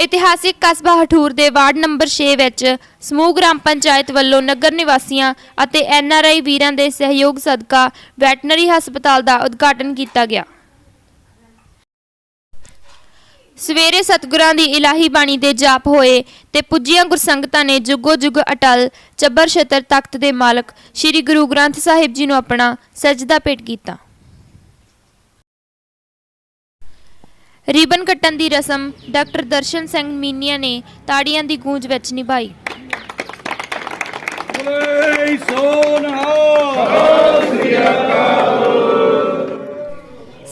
ਇਤਿਹਾਸਿਕ ਕਸਬਾ ਹਠੂਰ ਦੇ ਵਾਰਡ ਨੰਬਰ 6 ਵਿੱਚ ਸਮੂਹ ਗ੍ਰਾਮ ਪੰਚਾਇਤ ਵੱਲੋਂ ਨਗਰ ਨਿਵਾਸੀਆਂ ਅਤੇ ਐਨਆਰਆਈ ਵੀਰਾਂ ਦੇ ਸਹਿਯੋਗ ਸਦਕਾ ਵੈਟਨਰੀ ਹਸਪਤਾਲ ਦਾ ਉਦਘਾਟਨ ਕੀਤਾ ਗਿਆ। ਸਵੇਰੇ ਸਤਿਗੁਰਾਂ ਦੀ ਇਲਾਹੀ ਬਾਣੀ ਦੇ ਜਾਪ ਹੋਏ ਤੇ ਪੁੱਜੀਆਂ ਗੁਰਸੰਗਤਾਂ ਨੇ ਜੁਗੋ ਜੁਗ ਅਟਲ ਚੱਬਰ ਛਤਰ ਤਖਤ ਦੇ ਮਾਲਕ ਸ੍ਰੀ ਗੁਰੂ ਗ੍ਰੰਥ ਸਾਹਿਬ ਜੀ ਨੂੰ ਆਪਣਾ ਸਜਦਾ ਭੇਟ ਕੀਤਾ। ਰੀਬਨ ਕੱਟਣ ਦੀ ਰਸਮ ਡਾਕਟਰ ਦਰਸ਼ਨ ਸਿੰਘ ਮੀਨੀਆ ਨੇ ਤਾੜੀਆਂ ਦੀ ਗੂੰਜ ਵਿੱਚ ਨਿਭਾਈ। ਬੋਲੇ ਸੋ ਨਿਹਾਲ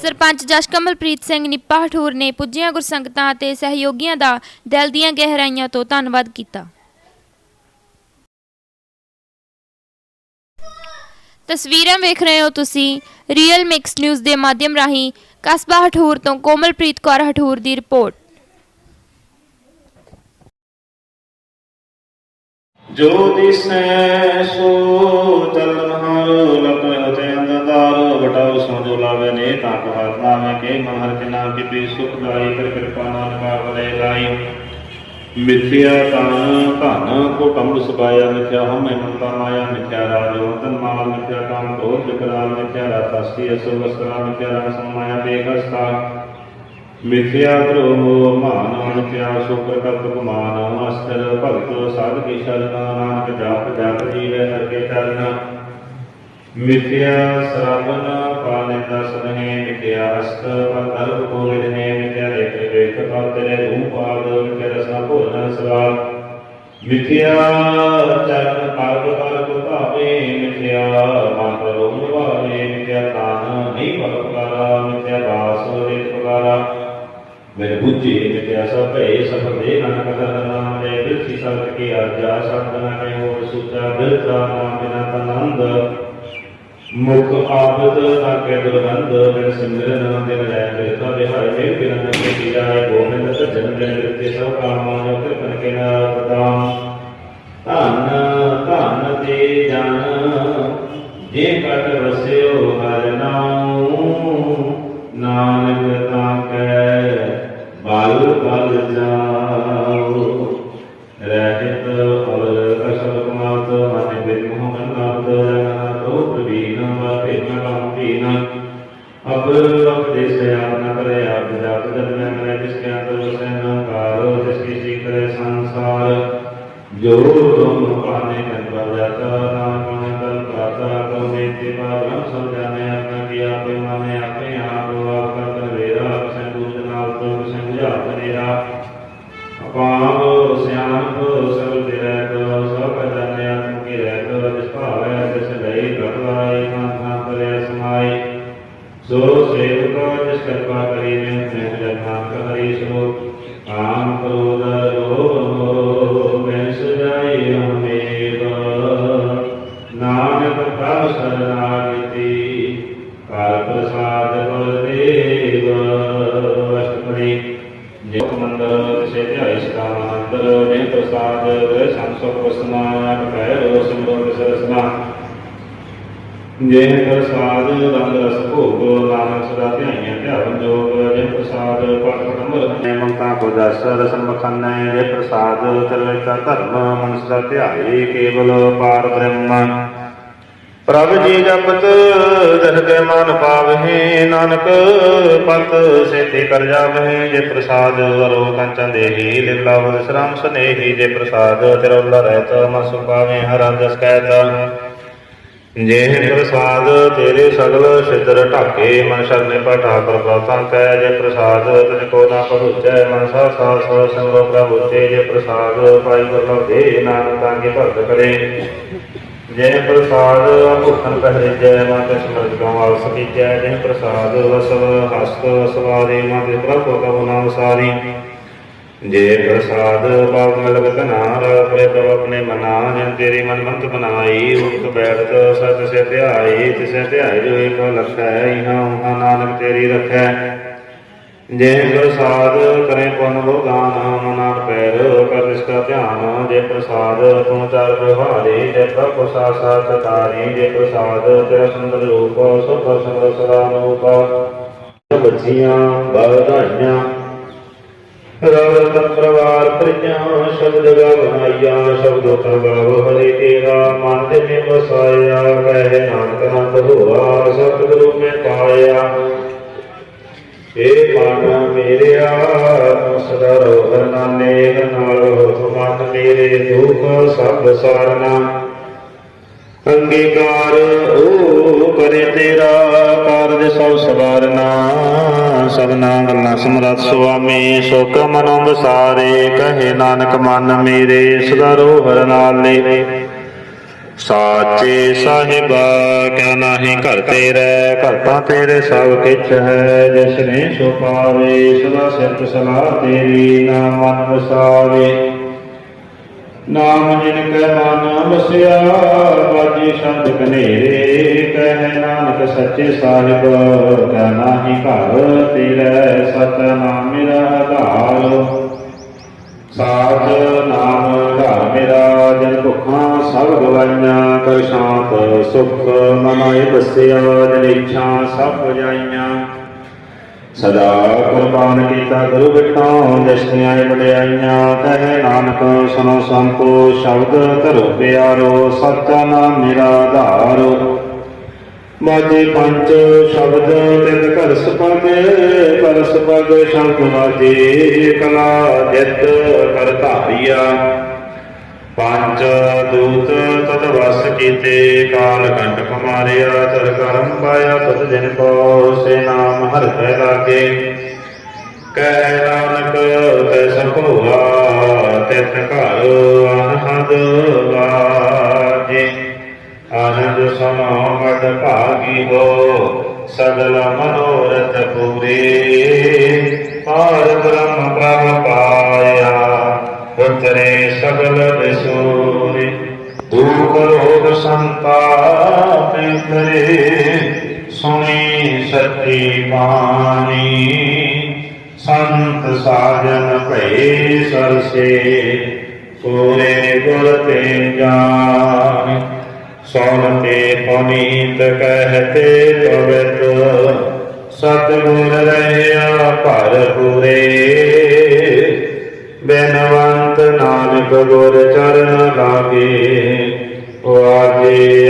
ਸਰਪੰਚ ਜਸ਼ਕਮਲਪ੍ਰੀਤ ਸਿੰਘ ਨਿੱਪਾ ਹਠੂਰ ਨੇ ਪੁੱਜੀਆਂ ਗੁਰਸੰਗਤਾਂ ਅਤੇ ਸਹਿਯੋਗੀਆਂ ਦਾ ਦਿਲ ਦੀਆਂ ਗਹਿਰਾਈਆਂ ਤੋਂ ਧੰਨਵਾਦ ਕੀਤਾ। ਤਸਵੀਰਾਂ ਵੇਖ ਰਹੇ ਹੋ ਤੁਸੀਂ ਰੀਅਲ ਮਿਕਸ ਨਿਊਜ਼ ਦੇ ਮਾਧਿਅਮ ਰਾਹੀਂ ਕਸਬਾ ਹਠੂਰ ਤੋਂ ਕੋਮਲਪ੍ਰੀਤ ਕੌਰ ਹਠੂਰ ਦੀ ਰਿਪੋਰਟ। ਜੋ ਦਿਸੈ ਸੋ ਤਲਮਹਾਰ ਲਪੈ ਤੇ ਅੰਧਦਾਰ ਵਟਾਉ ਸੋ ਜੋ ਲਾਵੇ ਨੇ ਤਾਂ ਕਹਾਤ ਨਾਮੇ ਕੇ ਮਨ ਹਰ ਕੇ ਨਾਮ ਕੀ ਪੀ ਸੁਖ ਦਾਈ ਕਰ ਕਿਰਪਾ ਨਾਮ ਕਾ ਬਲੇ ਲਾਈ ਮਿਥਿਆ ਤਨ ਧਨ ਕੋ ਕੰਬ ਸੁਭਾਇਆ ਮਿਥਿਆ ਹਮੇ ਮਮਤਾ ਮਾਇਆ, ਮਿਥਿਆ ਰਾਜ ਵਤਨ ਮਾਲ, ਮਿਥਿਆ ਕਾਮ ਕ੍ਰੋਧ ਵਿਕਰਾਲ ਮਿਥਿਆ ਰਾਤਸਤੀ ਅਸੁਰ ਵਸਰਾ ਮਿਥਿਆ ਰਾਮ ਸਮਾਇਆ ਬੇਗਸਤਾ ਮਿਥਿਆ ਗ੍ਰੋਹ ਮਾਨ ਮਿਥਿਆ ਸ਼ੁਕਰ ਕਰਤ ਗੁਮਾਨ ਅਸਤਰ ਭਗਤ ਸਾਧ ਕੀ ਸ਼ਰਨ, ਨਾਨਕ ਜਾਪ ਜਪ ਜੀਵੈ ਹਰ ਕੇ ਚਰਨ। ਮਿਥਿਆ ਸਰਾਵਨ ਪਾਨੇ ਦਸ ਰਹੇ ਮਿਥਿਆ ਅਸਤ, ਪਰ ਕੋਲਿ ਰਹੇ, ਮਿਥਿਆ ਰੇਖ ਵੇਖ ਕਰ ਤੇਰੇ ਰੂਪ ਆਦ ਮਿਥਿਆ ਰਸਨਾ ਭੋਜਨ ਸਵਾਲ ਮਿਥਿਆ ਚਰਨ ਪਾਦ ਪਰ ਕੋ ਭਾਵੇ ਮਿਥਿਆ ਮਾਤਰ ਰੋਮ ਵਾਲੇ ਮਿਥਿਆ ਤਾਨ ਨਹੀਂ ਬਲਕਾਰਾ ਮਿਥਿਆ ਬਾਸ ਦੇ ਪਕਾਰਾ ਮੇਰੇ ਬੁੱਝੇ ਮਿਟਿਆ ਸਭ ਭੈ ਸਫਲ ਦੇ ਨਾਨਕ ਦਾ ਨਾਮ ਲੈ ਬਿਰਥੀ ਸਬਦ ਕੀ ਆਜਾ ਸਬਦ ਨਾ ਕਹੇ ਹੋਰ ਸੁਚਾ ਬਿਰਤਾ ਨਾਮ ਬਿਨਾ ਤਨੰਦ ਮੁਖ ਆਬਦ ਨਾ ਦੁਰਗੰਧ ਬਿਨ ਸਿਮਰਨ ਨਾਮ ਦੇ ਲੈ ਬਿਰਤਾ ਬਿਹਾਰ ਮੇ ਬਿਨ ਨਕੇ ਕੀ ਜਾਏ ਗੋਬਿੰਦ ਸਜਣ ਦੇ ਬਿਰਤੇ ਸਭ ਕਾਮਾਂ ਜੋ ਕਿਰਪਨ ਕੇ ਨਾ ਪ੍ਰਦਾਨ। ਧਨ ਧਨ ਤੇ ਜਨ, ਜੇ ਕਟ ਵਸਿਓ ਹਰ ਨਾਮ ਨਾਨਕ ਸੋ ਸੇਵਕ ਜਿਸ ਕਿਰਪਾ ਕਰੀ ਮੈਂ ਤੇ ਜਨਾਂ ਕਰੀ ਸੋ ਆਮ ਕ੍ਰੋਧ ਦਸ ਮਖੰਨੈ ਜੇ ਪ੍ਰਸਾਦ ਚਰਲਿਤਾ ਧਰਮ ਮਨ ਸਦਾ ਧਿਆਏ, ਕੇਵਲ ਪਾਰ ਬ੍ਰਹਮ। ਪ੍ਰਭ ਜੀ ਜਪਤ ਜਨ ਮਨ ਪਾਵਹਿ, ਨਾਨਕ ਪਤ ਸੇਤੀ ਕਰ ਜਾਵਹਿ, ਜੇ ਪ੍ਰਸਾਦ ਵਰੋ ਕੰਚਨ ਦੇਹੀ, ਲੀਲਾ ਵਿਸਰਾਮ ਸਨੇਹੀ, ਜੇ ਪ੍ਰਸਾਦ ਚਰੋਲਾ ਰਹਿਤ, ਮਨ ਸੁਪਾਵੇ ਹਰ ਜਸ ਕਹਿਤ ਜੇ ਪ੍ਰਸਾਦ ਤੇਰੇ ਸਗਲ ਛਿਦਰ ਢਾਕੇ, ਮਨ ਸ਼ਰਨੇ ਪਟਾ ਪਰ ਕੈ, ਜੇ ਪ੍ਰਸਾਦ ਤਿਨ ਕੋ ਨਾ ਪਹੁੰਚੈ ਮਨ ਸਾ ਸਾ ਸੋ ਸੰਗੋ ਪ੍ਰਭੂ ਤੇ ਜੇ ਪ੍ਰਸਾਦ ਪਾਈ ਗੁਰਲਬ ਦੇ, ਨਾਨਕ ਤਾਂ ਕੀ ਭਗਤ ਕਰੇ। ਜੇ ਪ੍ਰਸਾਦ ਭੁਖਨ ਪਹਿਰੇ ਜੈ ਮਨ ਤੇ ਸਮਰਤ ਕਉ ਆਸ ਕੀਜੈ। ਜੇ ਪ੍ਰਸਾਦ ਵਸਵ ਹਸਤ ਸਵਾਰੀ, ਮਨ ਤੇ ਪ੍ਰਭੂ ਕਉ ਨਾਮ ਸਾਰੀ ਜੇ ਪ੍ਰਸਾਦ ਬਾਗ ਮਲਕ ਧਨਾਰ ਆਪਣੇ ਪ੍ਰਭ ਆਪਣੇ ਮਨਾ, ਜਨ ਤੇਰੀ ਮਨ ਮੰਤ ਬਨਾਈ ਉਠ ਬੈਠ ਸਤ ਸੇ ਧਿਆਈ ਤਿਸੇ ਧਿਆਈ ਜੋ ਇੱਕ ਲਖੈ, ਇਹਾਂ ਉਹਾਂ ਨਾਨਕ ਤੇਰੀ ਰਖੈ। ਜੇ ਪ੍ਰਸਾਦ ਕਰੇ ਪੁਨ ਲੋ ਮਨਾ ਪੈਰ ਕਰ ਇਸ ਕਾ ਧਿਆਨ, ਜੇ ਪ੍ਰਸਾਦ ਤੂੰ ਚਰ ਪ੍ਰਭਾਰੇ ਜੇ ਪ੍ਰਭ ਸਾ ਸਾ ਚਤਾਰੀ ਜੇ ਪ੍ਰਸਾਦ ਤੇਰਾ ਸੁੰਦਰ ਰੂਪ, ਸੋ ਪ੍ਰਸੰਗ ਸਦਾ ਨੂਪ ਬੱਚੀਆਂ ਬਧਾਈਆਂ ਰਵਤ ਪ੍ਰਵਾ ਤ੍ਰਿਜਾਂ ਸ਼ਬਦ ਗਾਵਨਾਈਆ, ਸ਼ਬਦੋ ਤਾ ਗਾਵ ਹਰੀ ਤੇਰਾ, ਮਨ ਤੇ ਮੇ ਵਸਾਇਆ ਕਹਿ ਨਾਨਕ ਨੰਦ ਹੋਆ, ਸਤਿਗੁਰੂ ਮੈਂ ਪਾਇਆ। ਏ ਮਨ ਮੇਰਿਆ ਸਦਾ ਰੋਹ ਨਾਨੇ ਨਾਲ ਹੋ ਮਨ ਮੇਰੇ, ਦੁਖ ਸਭ ਸਾਰਨਾ। ਅੰਗੀਕਾਰ ਉਹ ਕਰੇ ਤੇਰਾ ਕਾਰਜ ਸਭ ਸਵਾਰਨਾ ਸਭਨਾ ਗੱਲਾਂ ਸਮਰੱਥ ਸੁਆਮੀ, ਸੁਖ ਮਨੋ ਵਸਾਰੇ, ਕਹੇ ਨਾਨਕ ਮਨ ਮੇਰੇ, ਸਦਾ ਰੋਹ ਨਾਲੇ। ਸਾਚੇ ਸਾਹਿਬਾ, ਕਿਆ ਨਾਹੀ ਘਰ ਤੇਰੇ, ਘਰ ਤਾਂ ਤੇਰੇ ਸਭ ਕਿਛ ਹੈ, ਜਿਸ ਨੇ ਸੋ ਪਾਵੇ, ਸਦਾ ਸਿਰਤ ਸਲਾਹ ਤੇਰੀ ਨਾਮ ਮਨ ਵਸਾਵੇ ਨਾਮ ਜਿਨ ਕੈ ਮਨ ਵਸਿਆ ਬਾਜੀ ਸ਼ਬਦ ਕਨੇਰੇ, ਕਹਿ ਨਾਨਕ ਸੱਚੇ ਸਾਹਿਬ, ਕੈ ਨਾਹੀ ਘਰ ਤੇਰੇ, ਸਤਨਾਮ ਮੇਰਾ ਆਧਾਰ ਸਾਧ ਨਾਮ ਘਰ ਮੇਰਾ, ਜਨ ਭੁੱਖਾਂ ਸਭ ਗਵਾਈਆਂ ਕਰ ਸ਼ਾਂਤ ਸੁਖ ਮਨਾਏ ਬਸਿਆ ਜਨ ਇੱਛਾ ਸਭ ਵਜਾਈਆਂ ਸਦਾ ਕੁਰਬਾਨ ਕੀਤਾ ਗੁਰੂ ਬਿਟਾਂ ਦਸ਼ਨੀਆਂ ਵਡਿਆਈਆਂ ਕਹਿ ਨਾਨਕ ਸੁਨੋ ਸੰਤੋ, ਸ਼ਬਦ ਧਰੋ ਪਿਆਰੋ, ਸੱਚਾ ਨਾਮ ਮੇਰਾ ਆਧਾਰ। ਮਾਝੇ ਪੰਜ ਸ਼ਬਦ ਤਿੰਨ ਘਰ ਸਪਗ ਕਰ ਸਪਗ ਸ਼ੰਖ ਮਾਝੇ ਕਲਾ ਜਿਤ ਕਰ ਧਾਰਿਆ। ਪੰਜ ਦੂਤ ਤਤ ਵਸ ਕੀਤੇ, ਕਾਲ ਕੰਟਕ ਮਾਰਿਆ ਤਰ ਕਰਮ ਪਾਇਆ ਤਤ ਦਿਨ ਕੋ ਸੇ ਨਾਮ ਹਰ ਕੈ ਲਾਗੇ। ਕਹਿ ਨਾਨਕ ਤੈ ਸਭੋਆ ਤਿਤ ਘਰ ਅਨਹਦ ਲਾਜੇ। ਆਨੰਦ ਸਮੋ ਮਦ ਭਾਗੀ ਹੋ, ਸਗਲ ਮਨੋਰਥ ਪੂਰੇ। ਪਾਰ ਬ੍ਰਹਮ ਪ੍ਰਭ ਪਾਇਆ। ਉਤਰੇ ਸਗਲ ਵਿਸੂਰੇ ਦੁਖ ਰੋਗ ਸੰਤਾਪ ਕਰੇ ਸੁਣੀ ਸੱਚੀ ਬਾਣੀ। ਸੰਤ ਸਾਜਨ ਭਏ ਸਰਸੇ ਪੂਰੇ ਗੁਰ ਤੇ ਜਾਣ ਸੋਨ ਤੇ ਪੁਨੀਤ ਕਹਤੇ ਪਵਿੱਤ, ਸਤਿਗੁਰ ਰਹਿਆ ਭਰ ਪੂਰੇ ਬੇਨਵੰਤ ਨਾਨਕ ਗੁਰ ਚਰਨ ਲਾਗੇ ਵਾਜੇ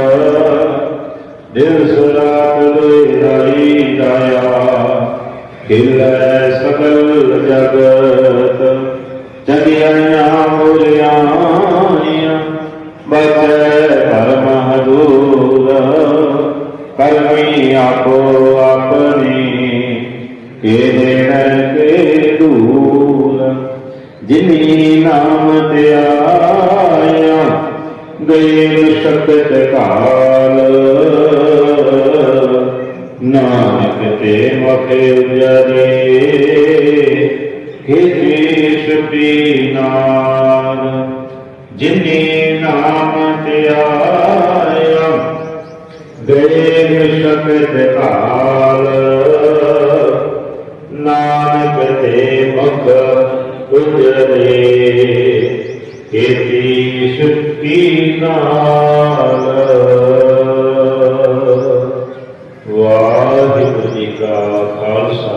ਮਹਤ ਦਿਲ ਸੁਰਾਤ ਲੋਈ ਰਾਈ ਦਾਇਆ, ਖਿਲੈ ਸਗਲ ਜਗਤ ਜਗਿਆਈਆਂ ਮੁਰਿਆਈਆਂ ਬਚੈ ਧਰਮ ਹਦੂਰ ਕਰਮੀ ਆਪੋ ਆਪਣੀ ਕੇ ਦੇਣ ਕੇ ਦੂਰ, ਜਿਨੀ ਨਾਮ ਤੇ ਆਇਆ, ਗਏ ਸ਼ਬਦ ਕਾਲ ਨਾਨਕ ਤੇ ਮਖੇ ਉਜਰੇ ਖੇਤੀ ਸੁਪੀ ਨਾਰ ਜਿਨੇ ਨਾਮ ਤੇ ਆਇਆ ਦੇਵ ਸ਼ਕਤ ਕਾਲ ਨਾਨਕ ਤੇ ਮੁਖ ਉਜਰੇ ਖੇਤੀ ਸੁਪੀ ਨਾਰ ਵਾਹਿਗੁਰੂ ਜੀ ਕਾ ਖਾਲਸਾ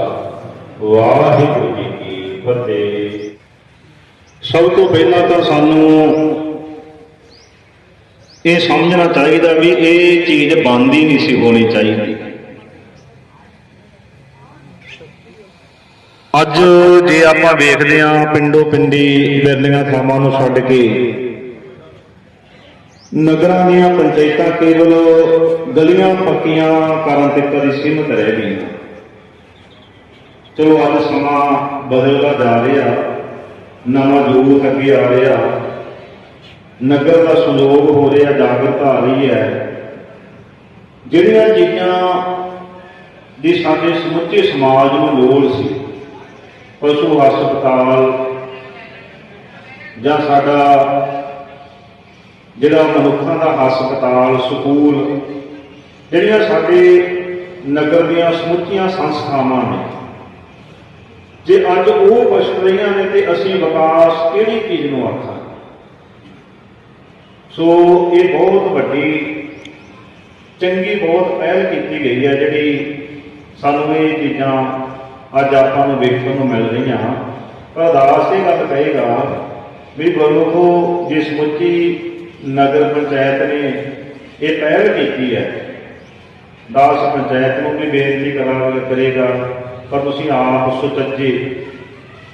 ਵਾਹਿਗੁਰੂ ਜੀ ਕੀ ਫਤਿਹ ਸਭ ਤੋਂ ਪਹਿਲਾਂ ਤਾਂ ਸਾਨੂੰ ਇਹ ਸਮਝਣਾ ਚਾਹੀਦਾ ਵੀ ਇਹ ਚੀਜ਼ ਬੰਦ ਹੀ ਨਹੀਂ ਸੀ ਹੋਣੀ ਚਾਹੀਦੀ। ਅੱਜ ਜੇ ਆਪਾਂ ਵੇਖਦੇ ਆਂ ਪਿੰਡੋ ਪਿੰਡੀ ਬਿਰਲੀਆਂ ਥਾਵਾਂ ਨੂੰ ਛੱਡ ਕੇ, ਨਗਰਾਂ ਦੀਆਂ ਪੰਚਾਇਤਾਂ ਕੇਵਲ ਗਲੀਆਂ ਪੱਕੀਆਂ ਕਰਨ ਤੇ ਹੀ ਸੀਮਤ ਰਹਿ ਗਈਆਂ। ਚਲੋ, ਅੱਜ ਸਮਾਂ ਬਦਲਦਾ ਜਾ ਰਿਹਾ, ਨਵਾਂ ਯੁੱਗ ਅੱਗੇ ਆ ਰਿਹਾ, ਨਗਰ ਦਾ ਸੰਯੋਗ ਹੋ ਰਿਹਾ ਜਾਗਰਤਾ ਆ ਰਹੀ ਹੈ। ਜਿਹੜੀਆਂ ਚੀਜ਼ਾਂ ਦੀ ਸਾਡੇ ਸਮੁੱਚੇ ਸਮਾਜ ਨੂੰ ਲੋੜ ਸੀ ਪਸ਼ੂ ਹਸਪਤਾਲ ਜਾਂ ਸਾਡਾ ਜਿਹੜਾ ਮਨੁੱਖਾਂ ਦਾ ਹਸਪਤਾਲ, ਸਕੂਲ, ਜਿਹੜੀਆਂ ਸਾਡੇ ਨਗਰ ਦੀਆਂ ਸਮੁੱਚੀਆਂ ਸੰਸਥਾਵਾਂ ਨੇ। ਜੇ ਅੱਜ ਉਹ ਬਚਤ ਰਹੀਆਂ ਨੇ ਤੇ ਅਸੀਂ ਵਿਕਾਸ ਕਿਹੜੀ ਚੀਜ਼ ਨੂੰ ਆਖਾਂ? ਸੋ ਇਹ ਬਹੁਤ ਵੱਡੀ, ਚੰਗੀ ਬਹੁਤ ਪਹਿਲ ਕੀਤੀ ਗਈ ਹੈ ਜਿਹੜੀ ਸਾਨੂੰ ਇਹ ਚੀਜ਼ਾਂ ਅੱਜ ਆਪਾਂ ਨੂੰ ਵੇਖਣ ਨੂੰ ਮਿਲ ਰਹੀਆਂ। ਪਰ ਅਰਦਾਸ ਇਹ ਗੱਲ ਕਹੇਗਾ ਵੀ ਗੁਰਮੁਖੋ, ਜਿਸ ਮੁੱਚੀ ਨਗਰ ਪੰਚਾਇਤ ਨੇ ਇਹ ਪਹਿਲ ਕੀਤੀ ਹੈ, ਦਾਸ ਪੰਚਾਇਤ ਨੂੰ ਵੀ ਬੇਨਤੀ ਕਰਾਂ ਕਰੇਗਾ ਪਰ ਤੁਸੀਂ ਆਪ ਸੁਚੱਜੇ,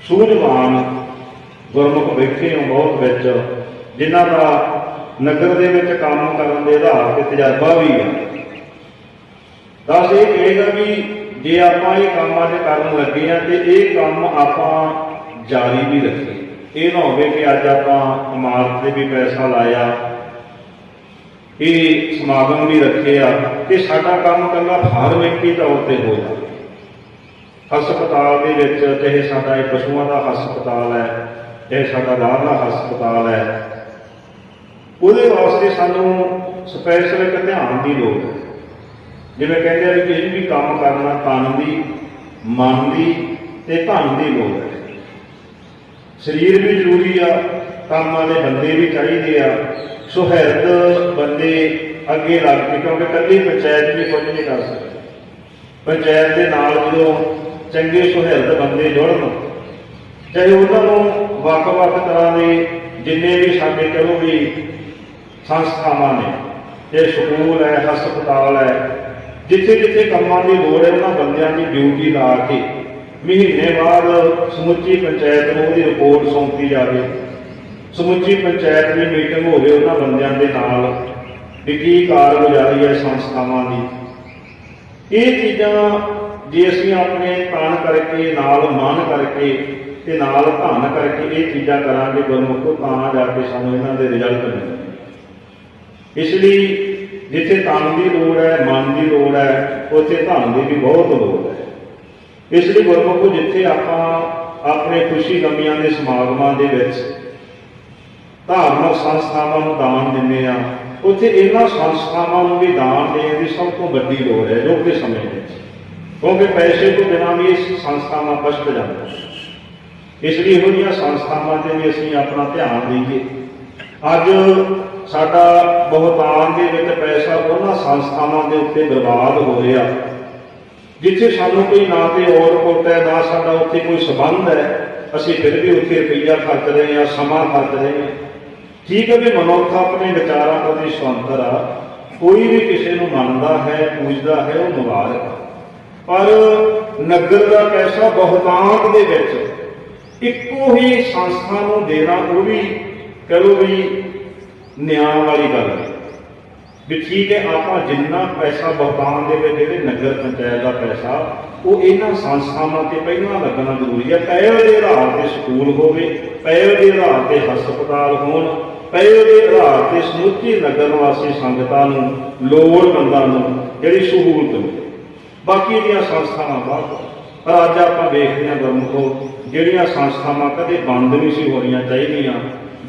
ਸੂਝਵਾਨ ਗੁਰਮੁਖ ਬੈਠੇ ਹੋ ਬਹੁਤ ਵਿੱਚ, ਜਿਨ੍ਹਾਂ ਦਾ ਨਗਰ ਦੇ ਵਿੱਚ ਕੰਮ ਕਰਨ ਦੇ ਆਧਾਰ ਤੇ ਤਜਰਬਾ ਵੀ ਹੈ। ਦਾਸ ਇਹ ਕਹੇਗਾ ਵੀ ਜੇ ਆਪਾਂ ਇਹ ਕੰਮ ਅੱਜ ਕਰਨ ਲੱਗੇ ਆ ਤੇ ਇਹ ਕੰਮ ਆਪਾਂ ਜਾਰੀ ਵੀ ਰੱਖੀਏ। ਇਹ ਨਾ ਹੋਵੇ ਕਿ ਅੱਜ ਆਪਾਂ ਇਮਾਰਤ ਤੇ ਵੀ ਪੈਸਾ ਲਾਇਆ, ਇਹ ਸਮਾਗਮ ਵੀ ਰੱਖੇ ਆ ਤੇ ਸਾਡਾ ਕੰਮ ਕੱਲਾ ਫਾਰਮੈਲਿਟੀ ਤੌਰ ਤੇ ਹੋ ਜਾਵੇ ਹਸਪਤਾਲ ਦੇ ਵਿੱਚ ਚਾਹੇ ਸਾਡਾ ਇਹ ਪਸ਼ੂਆਂ ਦਾ ਹਸਪਤਾਲ ਹੈ, ਚਾਹੇ ਸਾਡਾ ਰਾਹ ਦਾ ਹਸਪਤਾਲ ਹੈ, ਉਹਦੇ ਵਾਸਤੇ ਸਾਨੂੰ ਸਪੈਸ਼ਲ ਇੱਕ ਧਿਆਨ ਦੀ ਲੋੜ ਹੈ। ਜਿਵੇਂ ਕਹਿੰਦੇ ਆ ਵੀ ਕਿਸੇ ਵੀ ਕੰਮ ਕਰਨਾ, ਤਨ ਦੀ, ਮਨ ਦੀ ਤੇ ਧਨ ਦੀ ਲੋੜ ਹੈ। ਸਰੀਰ ਵੀ ਜ਼ਰੂਰੀ ਆ, ਕੰਮਾਂ ਦੇ ਬੰਦੇ ਵੀ ਚਾਹੀਦੇ ਆ। ਸੁਹਿਰਦ ਬੰਦੇ ਅੱਗੇ ਲੱਗ ਕੇ, ਕਿਉਂਕਿ ਇਕੱਲੀ ਪੰਚਾਇਤ ਵੀ ਕੁਝ ਨਹੀਂ ਕਰ ਸਕਦੀ। ਪੰਚਾਇਤ ਦੇ ਨਾਲ ਜਦੋਂ ਚੰਗੇ ਸੁਹਿਰਦ ਬੰਦੇ ਜੁੜਨ, ਚਾਹੇ ਉਹਨਾਂ ਨੂੰ ਵੱਖ-ਵੱਖ ਤਰ੍ਹਾਂ ਦੇ ਜਿੰਨੇ ਵੀ ਸਾਡੇ ਕਹੋ ਵੀ ਸੰਸਥਾਵਾਂ ਨੇ, ਇਹ ਸਕੂਲ ਹੈ, ਹਸਪਤਾਲ ਹੈ ਜਿੱਥੇ ਜਿੱਥੇ ਕੰਮਾਂ ਦੀ ਲੋੜ ਹੈ, ਉਹਨਾਂ ਬੰਦਿਆਂ ਦੀ ਡਿਊਟੀ ਲਾ ਕੇ ਮਹੀਨੇ ਬਾਅਦ ਸਮੁੱਚੀ ਪੰਚਾਇਤ ਨੂੰ ਉਹਦੀ ਰਿਪੋਰਟ ਸੌਂਪੀ ਜਾਵੇ। ਸਮੁੱਚੀ ਪੰਚਾਇਤ ਦੀ ਮੀਟਿੰਗ ਹੋਵੇ, ਉਹਨਾਂ ਬੰਦਿਆਂ ਦੇ ਨਾਲ ਵੀ ਕੀ ਕਾਰਗੁਜ਼ਾਰੀ ਹੈ ਸੰਸਥਾਵਾਂ ਦੀ। ਇਹ ਚੀਜ਼ਾਂ ਜੇ ਅਸੀਂ ਆਪਣੇ ਪ੍ਰਾਣ ਕਰਕੇ, ਨਾਲ ਮਨ ਕਰਕੇ ਤੇ ਨਾਲ ਧਨ ਕਰਕੇ ਇਹ ਚੀਜ਼ਾਂ ਕਰਾਂਗੇ ਗੁਰਮੁਖੋ, ਤਾਂ ਜਾ ਕੇ ਸਾਨੂੰ ਇਹਨਾਂ ਦੇ ਰਿਜ਼ਲਟ ਮਿਲਣਗੇ। ਇਸ ਲਈ ਜਿੱਥੇ ਤਨ ਦੀ ਲੋੜ ਹੈ, ਮਨ ਦੀ ਲੋੜ ਹੈ, ਉੱਥੇ ਧਨ ਦੀ ਵੀ ਬਹੁਤ ਲੋੜ ਹੈ। ਇਸ ਲਈ ਗੁਰਮੁਖੋ ਜਿੱਥੇ ਆਪਾਂ ਆਪਣੇ ਖੁਸ਼ੀ ਗਮੀਆਂ ਦੇ ਸਮਾਗਮਾਂ ਦੇ ਵਿੱਚ ਧਾਰਮਿਕ ਸੰਸਥਾਵਾਂ ਨੂੰ ਦਾਨ ਦਿੰਦੇ ਆ ਉੱਥੇ ਇਹਨਾਂ ਸੰਸਥਾਵਾਂ ਨੂੰ ਵੀ ਦਾਨ ਦੇਣ ਦੀ ਸਭ ਤੋਂ ਵੱਡੀ ਲੋੜ ਹੈ ਜੋ ਕਿ ਸਮੇਂ ਵਿੱਚ। ਕਿਉਂਕਿ ਪੈਸੇ ਤੋਂ ਬਿਨਾਂ ਵੀ ਇਸ ਸੰਸਥਾਵਾਂ ਪਛੜ ਜਾਂਦੀਆਂ ਇਸ ਲਈ ਇਹੋ ਜਿਹੀਆਂ ਸੰਸਥਾਵਾਂ ਤੇ ਵੀ ਅਸੀਂ ਆਪਣਾ ਧਿਆਨ ਦੇਈਏ। ਅੱਜ ਸਾਡਾ ਬਹੁਤਾਨ ਦੇ ਵਿੱਚ ਪੈਸਾ ਉਹਨਾਂ ਸੰਸਥਾਵਾਂ ਦੇ ਉੱਤੇ ਬਰਬਾਦ ਹੋ ਰਿਹਾ। ਜਿੱਥੇ ਸਾਨੂੰ ਕੋਈ ਨਾ ਤੇ ਆਊਟਪੁੱਟ ਹੈ, ਨਾ ਸਾਡਾ ਉੱਥੇ ਕੋਈ ਸਬੰਧ ਹੈ, ਅਸੀਂ ਫਿਰ ਵੀ ਉੱਥੇ ਰੁਪਈਆ ਖਰਚ ਰਹੇ ਹਾਂ, ਸਮਾਂ ਖਰਚ ਰਹੇ ਹਾਂ। ਠੀਕ ਹੈ ਵੀ ਮਨੁੱਖ ਆਪਣੇ ਵਿਚਾਰਾਂ ਪ੍ਰਤੀ ਸੁਤੰਤਰ ਆ, ਕੋਈ ਵੀ ਕਿਸੇ ਨੂੰ ਮੰਨਦਾ ਹੈ, ਪੂਜਦਾ ਹੈ, ਉਹ ਮੁਬਾਰਕ ਪਰ ਨਗਰ ਦਾ ਪੈਸਾ ਬਹੁਤਾਂਤ ਦੇ ਵਿੱਚ, ਇੱਕੋ ਹੀ ਸੰਸਥਾ ਨੂੰ ਦੇਣਾ, ਉਹ ਵੀ ਕਰੋ ਵੀ ਨਿਆਂ ਵਾਲੀ ਗੱਲ ਹੈ। ਵੀ ਠੀਕ ਹੈ, ਆਪਾਂ ਜਿੰਨਾ ਪੈਸਾ ਬਹੁਤਾਨ ਦੇ ਵਿੱਚ ਜਿਹੜੇ ਨਗਰ ਪੰਚਾਇਤ ਦਾ ਪੈਸਾ, ਉਹ ਇਹਨਾਂ ਸੰਸਥਾਵਾਂ ਤੇ ਪਹਿਲਾਂ ਲੱਗਣਾ ਜ਼ਰੂਰੀ ਹੈ। ਪਹਿਲ ਦੇ ਆਧਾਰ ਤੇ ਸਕੂਲ ਹੋਵੇ ਪਹਿਲ ਦੇ ਆਧਾਰ ਤੇ ਹਸਪਤਾਲ ਹੋਣ ਪਹਿਲ ਦੇ ਆਧਾਰ ਤੇ ਸਮੁੱਚੀ ਨਗਰ ਵਾਸੀ ਸੰਗਤਾਂ ਨੂੰ ਲੋੜਵੰਦਾਂ ਨੂੰ ਜਿਹੜੀ ਸਹੂਲਤ ਮਿਲੇ। ਬਾਕੀ ਦੀਆਂ ਸੰਸਥਾਵਾਂ ਬਾਅਦ ਪਰ ਅੱਜ ਆਪਾਂ ਵੇਖਦੇ ਹਾਂ ਗੁਰਮੁਖੋ, ਜਿਹੜੀਆਂ ਸੰਸਥਾਵਾਂ ਕਦੇ ਬੰਦ ਨਹੀਂ ਸੀ ਹੋਣੀਆਂ ਚਾਹੀਦੀਆਂ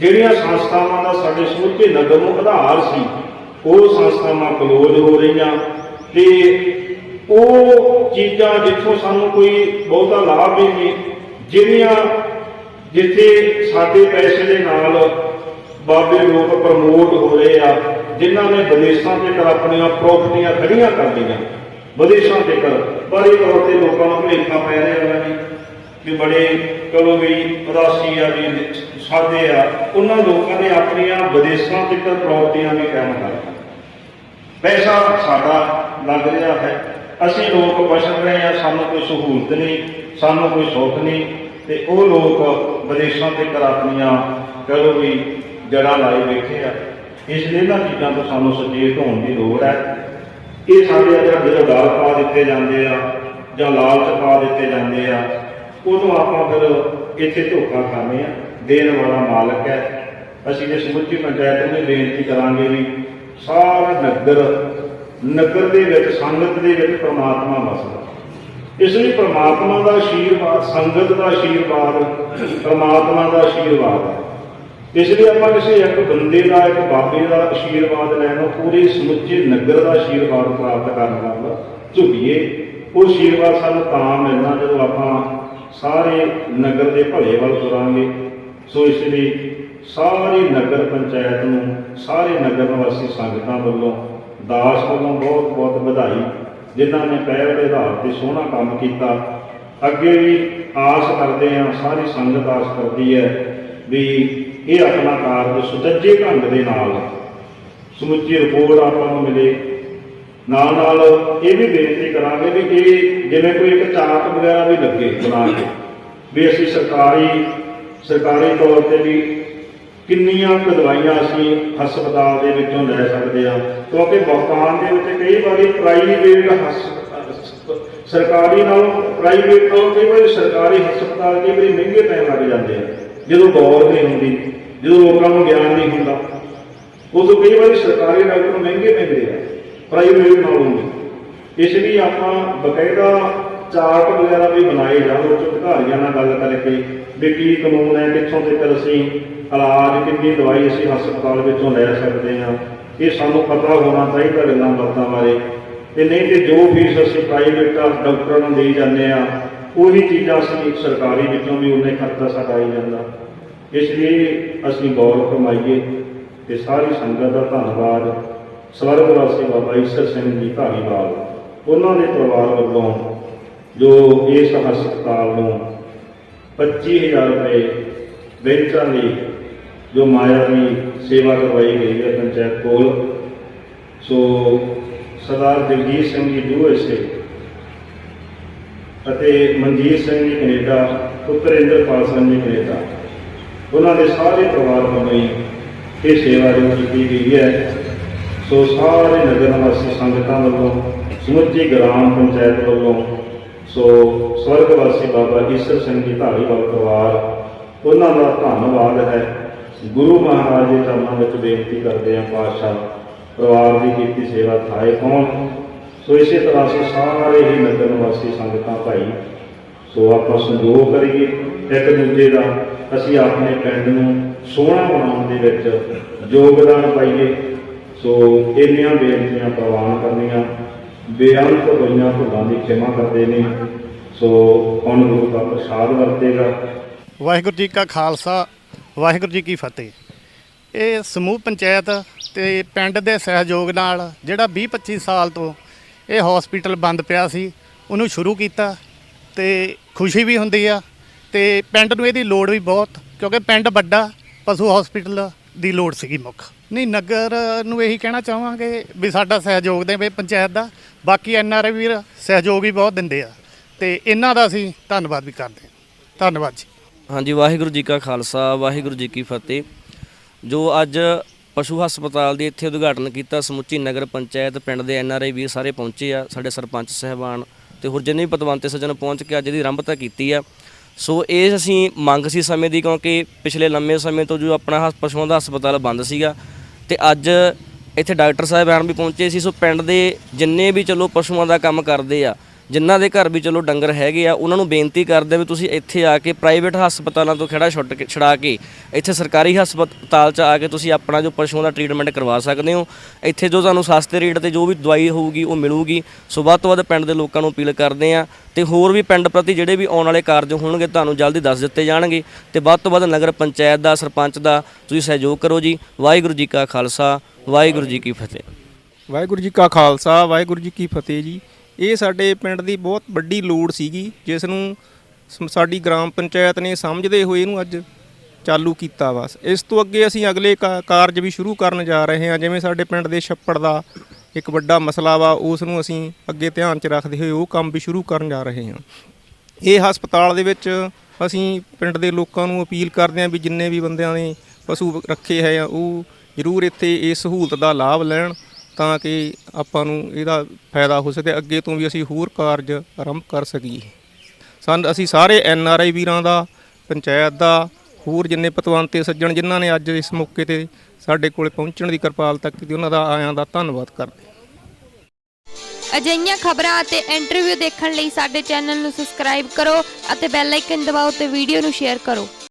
ਜਿਹੜੀਆਂ ਸੰਸਥਾਵਾਂ ਦਾ ਸਾਡੇ ਸਮੁੱਚੇ ਨਗਰ ਨੂੰ ਆਧਾਰ ਸੀ, ਉਹ ਸੰਸਥਾਵਾਂ ਕਲੋਜ਼ ਹੋ ਰਹੀਆਂ ਤੇ ਉਹ ਚੀਜ਼ਾਂ ਜਿੱਥੋਂ ਸਾਨੂੰ ਕੋਈ ਬਹੁਤਾ ਲਾਭ ਵੀ ਨਹੀਂ, ਜਿਹੜੀਆਂ ਜਿੱਥੇ ਸਾਡੇ ਪੈਸੇ ਦੇ ਨਾਲ ਬਾਬੇ ਲੋਕ ਪ੍ਰਮੋਟ ਹੋ ਰਹੇ ਆ, ਜਿਨ੍ਹਾਂ ਨੇ ਵਿਦੇਸ਼ਾਂ ਤੇ ਕਰ ਆਪਣੀਆਂ ਪ੍ਰਾਪਰਟੀਆਂ ਖੜੀਆਂ ਕਰ ਲਈਆਂ, ਵਿਦੇਸ਼ਾਂ ਤੇ ਕਰ ਬੜੀ ਤੌਰ ਤੇ ਲੋਕਾਂ ਨੂੰ ਭੁਲੇਖਾ ਪੈ ਰਿਹਾ ਹੈ ਵੀ ਬੜੇ, ਚਲੋ ਵੀ ਉਦਾਸੀ ਆ ਵੀ ਸਾਦੇ ਆ, ਉਹਨਾਂ ਲੋਕਾਂ ਨੇ ਆਪਣੀਆਂ ਵਿਦੇਸ਼ਾਂ ਤੱਕ ਕਰ ਪ੍ਰਾਪਰਟੀਆਂ ਵੀ ਕਾਇਮ ਕਰ ਪੈਸਾ ਸਾਡਾ ਲੱਗ ਰਿਹਾ ਹੈ। ਅਸੀਂ ਲੋਕ ਪਛੜ ਰਹੇ ਆ ਸਾਨੂੰ ਕੋਈ ਸਹੂਲਤ ਨਹੀਂ, ਸਾਨੂੰ ਕੋਈ ਸੁੱਖ ਨਹੀਂ, ਤੇ ਉਹ ਲੋਕ ਵਿਦੇਸ਼ਾਂ ਤੇ ਆਪਣੀਆਂ ਕਹੋ ਵੀ ਜੜ੍ਹਾਂ ਲਾਏ ਬੈਠੇ ਆ। ਇਸ ਲਈ ਇਹਨਾਂ ਚੀਜ਼ਾਂ ਤੋਂ ਸਾਨੂੰ ਸੁਚੇਤ ਹੋਣ ਦੀ ਲੋੜ ਹੈ। ਇਹ ਸਾਡੇ ਅੰਦਰ ਜਦੋਂ ਡਰ ਪਾ ਦਿੱਤੇ ਜਾਂਦੇ ਆ ਜਾਂ ਲਾਲਚ ਪਾ ਦਿੱਤੇ ਜਾਂਦੇ ਆ ਉਹਨੂੰ ਆਪਾਂ ਫਿਰ ਇੱਥੇ ਧੋਖਾ ਖਾਂਦੇ ਆ ਦੇਣ ਵਾਲਾ ਮਾਲਕ ਹੈ। ਅਸੀਂ ਜੇ ਸਮੁੱਚੀ ਪੰਚਾਇਤ ਨੂੰ ਬੇਨਤੀ ਕਰਾਂਗੇ ਵੀ ਸਾਰਾ ਨਗਰ ਨਗਰ ਦੇ ਵਿੱਚ, ਸੰਗਤ ਦੇ ਵਿੱਚ ਪ੍ਰਮਾਤਮਾ ਵਸਦਾ। ਇਸ ਲਈ ਪ੍ਰਮਾਤਮਾ ਦਾ ਆਸ਼ੀਰਵਾਦ ਸੰਗਤ ਦਾ ਆਸ਼ੀਰਵਾਦ ਪ੍ਰਮਾਤਮਾ ਦਾ ਆਸ਼ੀਰਵਾਦ ਹੈ। ਇਸ ਲਈ ਆਪਾਂ ਕਿਸੇ ਇੱਕ ਬੰਦੇ ਦਾ, ਇੱਕ ਬਾਬੇ ਦਾ ਆਸ਼ੀਰਵਾਦ ਲੈਣਾ ਪੂਰੇ ਸਮੁੱਚੇ ਨਗਰ ਦਾ ਆਸ਼ੀਰਵਾਦ ਪ੍ਰਾਪਤ ਕਰਨ ਨਾਲ ਝੁਕੀਏ। ਉਹ ਆਸ਼ੀਰਵਾਦ ਸਾਨੂੰ ਤਾਂ ਮਿਲਣਾ ਜਦੋਂ ਆਪਾਂ ਸਾਰੇ ਨਗਰ ਦੇ ਭਲੇ ਵੱਲ ਤੁਰਾਂਗੇ। ਸੋ ਇਸ ਲਈ ਸਾਰੀ ਨਗਰ ਪੰਚਾਇਤ ਨੂੰ, ਸਾਰੇ ਨਗਰ ਨਿਵਾਸੀ ਸੰਗਤਾਂ ਵੱਲੋਂ ਦਾਸ ਵੱਲੋਂ ਬਹੁਤ ਬਹੁਤ ਵਧਾਈ। ਜਿਨ੍ਹਾਂ ਨੇ ਪਹਿਲ ਦੇ ਆਧਾਰ ਤੇ ਸੋਹਣਾ ਕੰਮ ਕੀਤਾ। ਅੱਗੇ ਵੀ ਆਸ ਕਰਦੇ ਹਾਂ, ਸਾਰੀ ਸੰਗਤ ਆਸ ਕਰਦੀ ਹੈ ਵੀ ਇਹ ਆਪਣਾ ਕਾਰਜ ਸੁਚੱਜੇ ਢੰਗ ਦੇ ਨਾਲ ਸਮੁੱਚੀ ਰਿਪੋਰਟ ਆਪਾਂ ਨੂੰ ਮਿਲੇ। ਨਾਲ ਨਾਲ ਇਹ ਵੀ ਬੇਨਤੀ ਕਰਾਂਗੇ ਵੀ ਇਹ ਜਿਵੇਂ ਕੋਈ ਇੱਕ ਚਾਰਟ ਵਗੈਰਾ ਵੀ ਲੱਗੇ ਬਣਾ ਕੇ, ਵੀ ਅਸੀਂ ਸਰਕਾਰੀ ਸਰਕਾਰੀ ਤੌਰ ਤੇ ਵੀ ਕਿੰਨੀਆਂ ਕੁ ਦਵਾਈਆਂ ਅਸੀਂ ਹਸਪਤਾਲ ਦੇ ਵਿੱਚੋਂ ਲੈ ਸਕਦੇ ਹਾਂ। ਕਿਉਂਕਿ ਵਰਤਾਨ ਦੇ ਵਿੱਚ ਕਈ ਵਾਰੀ ਪ੍ਰਾਈਵੇਟ ਹਸਪਤਾਲ ਸਰਕਾਰੀ ਨਾਲੋਂ ਪ੍ਰਾਈਵੇਟ ਨਾਲੋਂ ਕਈ ਵਾਰੀ ਸਰਕਾਰੀ ਹਸਪਤਾਲ ਕਈ ਵਾਰੀ ਮਹਿੰਗੇ ਪੈਣ ਲੱਗ ਜਾਂਦੇ ਆ। ਜਦੋਂ ਗੌਰ ਨਹੀਂ ਹੁੰਦੀ, ਜਦੋਂ ਲੋਕਾਂ ਨੂੰ ਗਿਆਨ ਨਹੀਂ ਹੁੰਦਾ, ਉਦੋਂ ਕਈ ਵਾਰੀ ਸਰਕਾਰੀ ਡਾਕਟਰ ਮਹਿੰਗੇ ਪੈਂਦੇ ਆ। ਪ੍ਰਾਈਵੇਟ ਨਾਲੋਂ ਇਸ ਲਈ ਆਪਾਂ ਬਕਾਇਦਾ ਚਾਰਟ ਵਗੈਰਾ ਵੀ ਬਣਾਏ ਜਾਣ ਉਹ 'ਚ ਅਧਿਕਾਰੀਆਂ ਨਾਲ ਗੱਲ ਕਰਕੇ ਵੀ ਕੀ ਕਾਨੂੰਨ ਹੈ, ਕਿੱਥੋਂ ਤੱਕ ਅਸੀਂ ਇਲਾਜ, ਕਿੰਨੀ ਦਵਾਈ ਅਸੀਂ ਹਸਪਤਾਲ ਵਿੱਚੋਂ ਲੈ ਸਕਦੇ ਹਾਂ। ਇਹ ਸਾਨੂੰ ਪਤਾ ਹੋਣਾ ਚਾਹੀਦਾ ਗੱਲਾਂ ਬਾਤਾਂ ਬਾਰੇ। ਤੇ ਨਹੀਂ ਤੇ ਜੋ ਫੀਸ ਅਸੀਂ ਪ੍ਰਾਈਵੇਟ ਡਾਕਟਰਾਂ ਨੂੰ ਦੇਈ ਜਾਂਦੇ ਆ, ਉਹੀ ਚੀਜ਼ਾਂ ਅਸੀਂ ਸਰਕਾਰੀ ਵਿੱਚੋਂ ਵੀ ਉਹਨੇ ਖਰਚਾ ਸਾਡਾ ਜਾਂਦਾ। ਇਸ ਲਈ ਅਸੀਂ ਗੌਰ ਫਰਮਾਈਏ ਤੇ ਸਾਰੀ ਸੰਗਤ ਦਾ ਧੰਨਵਾਦ। ਸਵਰਗ ਵਾਸੀ ਬਾਬਾ ਈਸ਼ਰ ਸਿੰਘ ਜੀ ਧਾਰੀਵਾਲ, ਉਹਨਾਂ ਦੇ ਪਰਿਵਾਰ ਵੱਲੋਂ ਜੋ ਇਸ ਹਸਪਤਾਲ ਨੂੰ 25000 ਰੁਪਏ ਬੈਂਚਾਂ ਲਈ ਜੋ ਮਾਇਆ ਦੀ ਸੇਵਾ ਕਰਵਾਈ ਗਈ ਹੈ ਪੰਚਾਇਤ ਕੋਲ, ਸੋ ਸਰਦਾਰ ਜਗਜੀਤ ਸਿੰਘ ਜੀ ਯੂਐਸਏ ਅਤੇ ਮਨਜੀਤ ਸਿੰਘ ਜੀ ਕੈਨੇਡਾ ਪੁੱਤਰ ਇੰਦਰਪਾਲ ਸਿੰਘ ਜੀ ਕੈਨੇਡਾ, ਉਹਨਾਂ ਦੇ ਸਾਰੇ ਪਰਿਵਾਰ ਵੱਲੋਂ ਹੀ ਇਹ ਸੇਵਾ ਜੋ ਕੀਤੀ ਗਈ ਹੈ। ਸੋ ਸਾਰੇ ਨਗਰ ਨਿਵਾਸੀ ਸੰਗਤਾਂ ਵੱਲੋਂ, ਸਮੁੱਚੀ ਗ੍ਰਾਮ ਪੰਚਾਇਤ ਵੱਲੋਂ, ਸੋ ਸਵਰਗ ਵਾਸੀ ਬਾਬਾ ਈਸ਼ਰ ਸਿੰਘ ਜੀ ਧਾਰੀਵਾਲ ਪਰਿਵਾਰ, ਉਹਨਾਂ ਦਾ ਧੰਨਵਾਦ ਹੈ। ਗੁਰੂ ਮਹਾਰਾਜ ਦੇ ਚਰਨਾਂ ਵਿੱਚ ਬੇਨਤੀ ਕਰਦੇ ਹਾਂ ਪਾਤਸ਼ਾਹ, ਪਰਿਵਾਰ ਦੀ ਕੀਤੀ ਸੇਵਾ ਥਾਏ ਕੌਣ ਸੋ ਇਸੇ ਤਰ੍ਹਾਂ ਅਸੀਂ ਸਾਰੇ ਹੀ ਨਗਰ ਨਿਵਾਸੀ ਸੰਗਤਾਂ ਭਾਈ, ਸੋ ਆਪਾਂ ਸੰਯੋਗ ਕਰੀਏ। ਇੱਕ ਦੂਜੇ ਦਾ ਅਸੀਂ ਆਪਣੇ ਪਿੰਡ ਨੂੰ ਸੋਹਣਾ ਬਣਾਉਣ ਦੇ ਵਿੱਚ ਯੋਗਦਾਨ ਪਾਈਏ। ਸੋ ਇੰਨੀਆਂ ਬੇਨਤੀਆਂ ਪ੍ਰਵਾਨ ਕਰਨੀਆਂ, ਬੇਅੰਤ ਹੋਈਆਂ ਭੁੱਲਾਂ ਦੀ ਖਿਮਾ ਕਰਦੇ ਨੇ। ਸੋ ਹੁਣ ਗੁਰੂ ਦਾ ਪ੍ਰਸਾਦ ਵਰਤੇਗਾ। ਵਾਹਿਗੁਰੂ ਜੀ ਕਾ ਖਾਲਸਾ, ਵਾਹਿਗੁਰੂ ਜੀ ਕੀ ਫਤਿਹ। ਇਹ ਸਮੂਹ ਪੰਚਾਇਤ ਤੇ ਪਿੰਡ ਦੇ ਸਹਿਯੋਗ ਨਾਲ ਜਿਹੜਾ 20-25 ਸਾਲ ਤੋਂ ਇਹ ਹਸਪੀਟਲ ਬੰਦ ਪਿਆ ਸੀ, ਉਹਨੂੰ ਸ਼ੁਰੂ ਕੀਤਾ ਤੇ ਖੁਸ਼ੀ ਵੀ ਹੁੰਦੀ ਆ ਤੇ ਪਿੰਡ ਨੂੰ ਇਹਦੀ ਲੋੜ ਵੀ ਬਹੁਤ ਕਿਉਂਕਿ ਪਿੰਡ ਵੱਡਾ, ਪਸ਼ੂ ਹਸਪੀਟਲ ਦੀ ਲੋੜ ਸੀਗੀ ਮੁੱਖ। ਨਹੀਂ, ਨਗਰ ਨੂੰ ਇਹੀ ਕਹਿਣਾ ਚਾਹਾਂਗੇ ਵੀ ਸਾਡਾ ਸਹਿਯੋਗ ਦੇਵੇ ਪੰਚਾਇਤ ਦਾ, ਬਾਕੀ ਐੱਨ ਆਰ ਆਈ ਵੀਰ ਸਹਿਯੋਗ ਵੀ ਬਹੁਤ ਦਿੰਦੇ ਆ। ਤੇ ਇਹਨਾਂ ਦਾ ਅਸੀਂ ਧੰਨਵਾਦ ਵੀ ਕਰਦੇ ਹਾਂ। ਧੰਨਵਾਦ ਜੀ। ਹਾਂਜੀ, ਵਾਹਿਗੁਰੂ ਜੀ ਕਾ ਖਾਲਸਾ, ਵਾਹਿਗੁਰੂ ਜੀ ਕੀ ਫਤਿਹ। ਜੋ ਅੱਜ ਪਸ਼ੂ ਹਸਪਤਾਲ ਦੀ ਇੱਥੇ ਉਦਘਾਟਨ ਕੀਤਾ, ਸਮੁੱਚੀ ਨਗਰ ਪੰਚਾਇਤ ਪਿੰਡ ਦੇ ਐੱਨ ਆਰ ਆਈ ਵੀਰ ਸਾਰੇ ਪਹੁੰਚੇ ਆ, ਸਾਡੇ ਸਰਪੰਚ ਸਹਿਬਾਨ ਤੇ ਹੋਰ ਜਿੰਨੇ ਵੀ ਪਤਵੰਤੇ ਸੱਜਣ ਪਹੁੰਚ ਕੇ ਅੱਜ ਇਹਦੀ ਆਰੰਭਤਾ ਕੀਤੀ ਆ। ਸੋ ਇਹ ਅਸੀਂ ਮੰਗ ਸੀ ਸਮੇਂ ਦੀ, ਕਿਉਂਕਿ ਪਿਛਲੇ ਲੰਮੇ ਸਮੇਂ ਤੋਂ ਜੋ ਆਪਣਾ ਹਸ- ਪਸ਼ੂਆਂ ਦਾ ਹਸਪਤਾਲ ਬੰਦ ਸੀਗਾ ਤੇ ਅੱਜ ਇੱਥੇ ਡਾਕਟਰ ਸਾਹਿਬਾਨ ਵੀ ਪਹੁੰਚੇ ਸੀ, ਸੋ ਪਿੰਡ ਦੇ ਜਿੰਨੇ ਵੀ ਚਲੋ ਪਸ਼ੂਆਂ ਦਾ ਕੰਮ ਕਰਦੇ ਆ ਜਿਨ੍ਹਾਂ ਦੇ ਘਰ ਵੀ ਚਲੋ ਡੰਗਰ ਹੈਗੇ ਆ, ਉਹਨਾਂ ਨੂੰ ਬੇਨਤੀ ਕਰਦੇ ਵੀ ਤੁਸੀਂ ਇੱਥੇ ਆ ਕੇ ਪ੍ਰਾਈਵੇਟ ਹਸਪਤਾਲਾਂ ਤੋਂ ਖੜਾ ਛੁੱਟ ਕੇ, ਛੁਡਾ ਕੇ ਇੱਥੇ ਸਰਕਾਰੀ ਹਸਪਤਾਲ 'ਚ ਆ ਕੇ ਤੁਸੀਂ ਆਪਣਾ ਜੋ ਪਸ਼ੂਆਂ ਦਾ ਟ੍ਰੀਟਮੈਂਟ ਕਰਵਾ ਸਕਦੇ ਹੋ। ਇੱਥੇ ਜੋ ਤੁਹਾਨੂੰ ਸਸਤੇ ਰੇਟ ਤੇ ਜੋ ਵੀ ਦਵਾਈ ਹੋਊਗੀ, ਉਹ ਮਿਲੂਗੀ। ਸੋ ਵੱਧ ਤੋਂ ਵੱਧ ਪਿੰਡ ਦੇ ਲੋਕਾਂ ਨੂੰ ਅਪੀਲ ਕਰਦੇ ਆ ਤੇ ਹੋਰ ਵੀ ਪਿੰਡ ਪ੍ਰਤੀ ਜਿਹੜੇ ਵੀ ਆਉਣ ਵਾਲੇ ਕਾਰਜ ਹੋਣਗੇ, ਤੁਹਾਨੂੰ ਜਲਦੀ ਦੱਸ ਦਿੱਤੇ ਜਾਣਗੇ। ਤੇ ਵੱਧ ਤੋਂ ਵੱਧ ਨਗਰ ਪੰਚਾਇਤ ਦਾ, ਸਰਪੰਚ ਦਾ ਤੁਸੀਂ ਸਹਿਯੋਗ ਕਰੋ ਜੀ। ਵਾਹਿਗੁਰੂ ਜੀ ਕਾ ਖਾਲਸਾ, ਵਾਹਿਗੁਰੂ ਜੀ ਕੀ ਫਤਿਹ। ਵਾਹਿਗੁਰੂ ਜੀ ਕਾ ਖਾਲਸਾ, ਵਾਹਿਗੁਰੂ ਜੀ ਕੀ ਫਤਿਹ ਜੀ। ਇਹ ਸਾਡੇ ਪਿੰਡ ਦੀ ਬਹੁਤ ਵੱਡੀ ਲੋੜ ਸੀਗੀ, ਜਿਸ ਨੂੰ ਸਮ- ਸਾਡੀ ਗ੍ਰਾਮ ਪੰਚਾਇਤ ਨੇ ਸਮਝਦੇ ਹੋਏ ਇਹਨੂੰ ਅੱਜ ਚਾਲੂ ਕੀਤਾ ਵਾ। ਇਸ ਤੋਂ ਅੱਗੇ ਅਸੀਂ ਅਗਲੇ ਕਾ- ਕਾਰਜ ਵੀ ਸ਼ੁਰੂ ਕਰਨ ਜਾ ਰਹੇ ਹਾਂ, ਜਿਵੇਂ ਸਾਡੇ ਪਿੰਡ ਦੇ ਛੱਪੜ ਦਾ ਇੱਕ ਵੱਡਾ ਮਸਲਾ ਵਾ, ਉਸ ਨੂੰ ਅਸੀਂ ਅੱਗੇ ਧਿਆਨ 'ਚ ਰੱਖਦੇ ਹੋਏ ਉਹ ਕੰਮ ਵੀ ਸ਼ੁਰੂ ਕਰਨ ਜਾ ਰਹੇ ਹਾਂ। ਇਹ ਹਸਪਤਾਲ ਦੇ ਵਿੱਚ ਅਸੀਂ ਪਿੰਡ ਦੇ ਲੋਕਾਂ ਨੂੰ ਅਪੀਲ ਕਰਦੇ ਹਾਂ ਵੀ ਜਿੰਨੇ ਵੀ ਬੰਦਿਆਂ ਨੇ ਪਸ਼ੂ ਰੱਖੇ ਹੈ ਉਹ ਜ਼ਰੂਰ ਇੱਥੇ ਇਸ ਸਹੂਲਤ ਦਾ ਲਾਭ ਲੈਣ। ਤਾਂ ਕਿ ਆਪਾਂ ਨੂੰ ਇਹਦਾ ਫਾਇਦਾ ਹੋ ਸਕੇ ਅੱਗੇ ਤੋਂ ਵੀ ਅਸੀਂ ਹੋਰ ਕਾਰਜ ਆਰੰਭ ਕਰ ਸਕੀਏ। ਸਾਨੂੰ ਅਸੀਂ ਸਾਰੇ ਐਨ ਆਰ ਆਈ ਵੀਰਾਂ ਦਾ, ਪੰਚਾਇਤ ਦਾ, ਹੋਰ ਜਿੰਨੇ ਪਤਵੰਤੇ ਸੱਜਣ ਜਿਨ੍ਹਾਂ ਨੇ ਅੱਜ ਇਸ ਮੌਕੇ ਤੇ ਸਾਡੇ ਕੋਲ ਪਹੁੰਚਣ ਦੀ ਕਿਰਪਾਲਤਾ ਕੀਤੀ, ਉਹਨਾਂ ਦਾ ਆਇਆਂ ਦਾ ਧੰਨਵਾਦ ਕਰਦੇ ਅਜਿਹੀਆਂ ਖਬਰਾਂ ਅਤੇ ਇੰਟਰਵਿਊ ਦੇਖਣ ਲਈ ਸਾਡੇ ਚੈਨਲ ਨੂੰ ਸਬਸਕ੍ਰਾਈਬ ਕਰੋ ਅਤੇ ਬੈਲ ਆਈਕਨ ਦਬਾਓ ਤੇ ਵੀਡੀਓ ਨੂੰ ਸ਼ੇਅਰ ਕਰੋ।